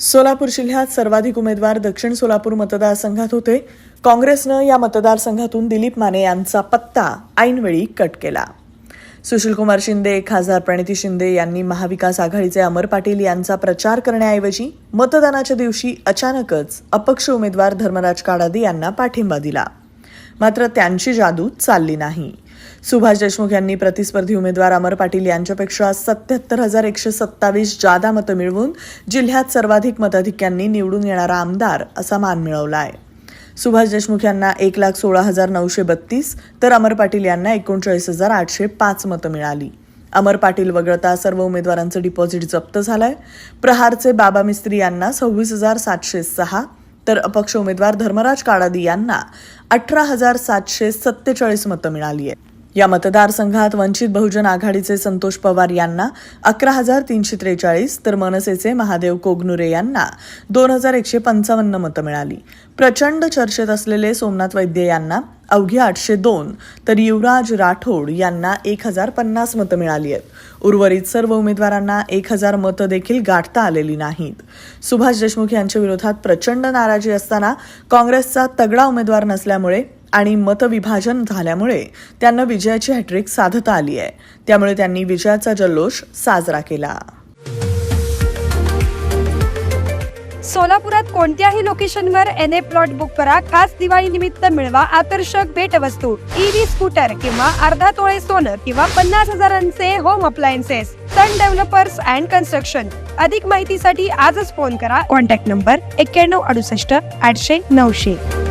सोलापूर जिल्ह्यात सर्वाधिक उमेदवार दक्षिण सोलापूर मतदारसंघात होते. काँग्रेसनं या मतदारसंघातून दिलीप माने यांचा पत्ता ऐनवेळी कट केला. सुशीलकुमार शिंदे खासदार प्रणिती शिंदे यांनी महाविकास आघाडीचे अमर पाटील यांचा प्रचार करण्याऐवजी मतदानाच्या दिवशी अचानकच अपक्ष उमेदवार धर्मराज काडादी यांना पाठिंबा दिला. मात्र त्यांची जादू चालली नाही. सुभाष देशमुख यांनी प्रतिस्पर्धी उमेदवार अमर पाटील यांच्यापेक्षा सत्याहत्तर हजार एकशे सत्तावीस जादा मतं मिळवून जिल्ह्यात सर्वाधिक मताधिक्यांनी निवडून येणारा आमदार असा मान मिळवला आहे सुभाष देशमुख यांना एक लाख सोळा हजार नऊशे बत्तीस तर अमर पाटील यांना एकोणचाळीस हजार आठशे पाच मतं मिळाली. अमर पाटील वगळता सर्व उमेदवारांचं डिपॉझिट जप्त झालंय. प्रहारचे बाबा मिस्त्री यांना सव्वीस हजार सातशे सहा तर अपक्ष उमेदवार धर्मराज काळादी यांना अठरा हजार सातशे सत्तेचाळीस मतं मिळाली आहेत. या मतदारसंघात वंचित बहुजन आघाडीचे संतोष पवार यांना अकरा हजार तीनशे त्रेचाळीस तर मनसेचे महादेव कोगनुरे यांना दोन हजार एकशे पंचावन्न मतं मिळाली. प्रचंड चर्चेत असलेले सोमनाथ वैद्य यांना अवघ्या आठशे दोन तर युवराज राठोड यांना एक हजार पन्नास मतं मिळाली आहेत. उर्वरित सर्व उमेदवारांना एक हजार मतं देखील गाठता आलेली नाहीत. सुभाष देशमुख यांच्या विरोधात प्रचंड नाराजी असताना काँग्रेसचा तगडा उमेदवार नसल्यामुळे आणि मतविभाजन झाल्यामुळे त्यांना विजयाची हॅट्रिक साधता आली आहे. त्यामुळे त्यांनी विजयाचा जल्लोष साजरा केला. सोलापुरात कोणत्याही लोकेशनवर एन ए प्लॉट बुक करा. खास दिवाळी निमित्त मिळवा आकर्षक भेटवस्तू. ईव्ही स्कूटर किंवा अर्धा तोळे सोनं किंवा पन्नास हजारांचे home appliances Sun developers and construction अधिक माहितीसाठी आजच फोन करा. कॉन्टॅक्ट नंबर एक्क्याण्णव अडुसष्ट आठशे नऊशे.